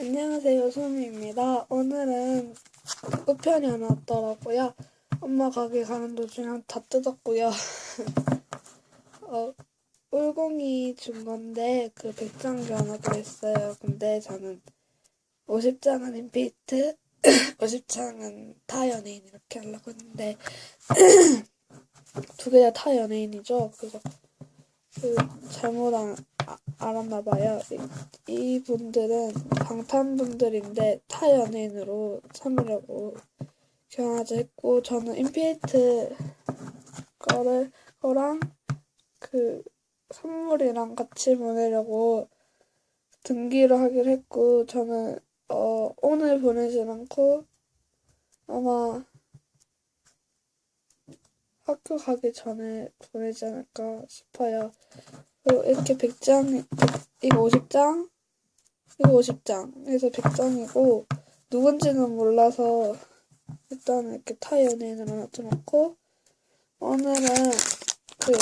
안녕하세요, 소미입니다. 오늘은 우편이 하나 왔더라고요. 엄마 가게 가는 도중에 다 뜯었고요. 어, 울공이 준 건데 그 100장 교환하기로 했어요. 근데 저는 50장은 인피트, 50장은 타 연예인 이렇게 하려고 했는데 두 개 다 타 연예인이죠. 그거 그 잘못 안, 아, 알았나 봐요. 이, 이분들은 방탄분들인데 타 연예인으로 참으려고 교환하자 했고 저는 인피니트 거를 거랑 그 선물이랑 같이 보내려고 등기로 하기로 했고 저는 어 오늘 보내진 않고 아마 학교 가기 전에 보내지 않을까 싶어요. 그리고 이렇게 100장, 이거 50장, 이거 50장. 그래서 100장이고, 누군지는 몰라서, 일단 이렇게 타 연예인으로 놔둬놓고, 오늘은 그,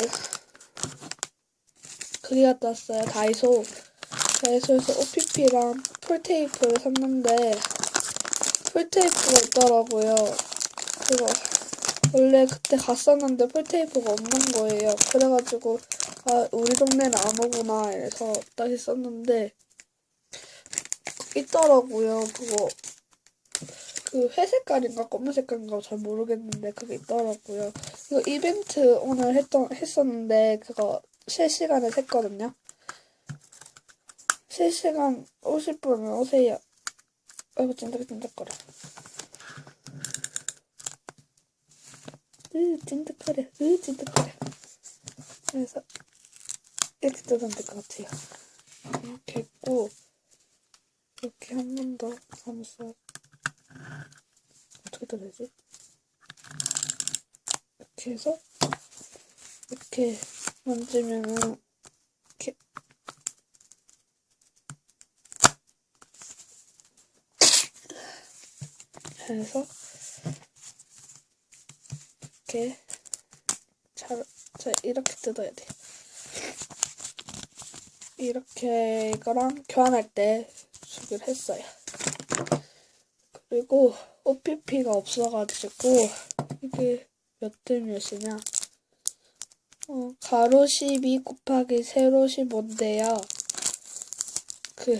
그리 갔다 왔어요. 다이소. 다이소에서 OPP랑 풀테이프를 샀는데, 풀테이프가 있더라고요. 그거, 원래 그때 갔었는데 풀테이프가 없는 거예요. 그래가지고 아 우리 동네는 안 오구나 이래서 다시 썼는데 있더라고요. 그거 그 회색깔인가 검은 색깔인가 잘 모르겠는데 그게 있더라고요. 이거 이벤트 오늘 했던 했었는데 그거 실시간에 샜거든요. 실시간 오실 분은 오세요. 아이고 찐득찐득거려. 으 찐득거려 으 찐득거려 그래서 이렇게 뜯으면 될 것 같아요. 이렇게 했고 이렇게 한 번 더 감싸 어떻게 뜯어야지? 이렇게 해서 이렇게 만지면은 이렇게 해서 이렇게 잘, 자 이렇게 뜯어야 돼. 이렇게 이거랑 교환할 때 주기로 했어요. 그리고 OPP가 없어가지고 이게 몇 대 몇이냐? 어, 가로 12 곱하기 세로 15인데요. 그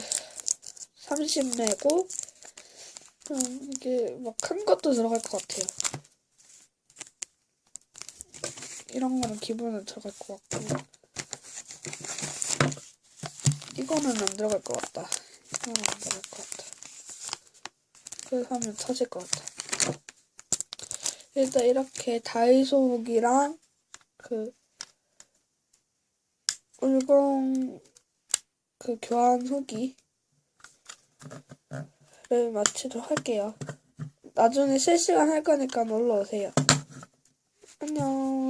30 내고 음, 이게 막 큰 것도 들어갈 것 같아요. 이런 거는 기본은 들어갈 것 같고. 이거는 안 들어갈 것 같다. 이거는 안 들어갈 것 같다 그래서 하면 터질 것 같아. 일단 이렇게 다이소 무기랑 그 울공 그 교환 후기를 마치도록 할게요. 나중에 실시간 할 거니까 놀러 오세요. 안녕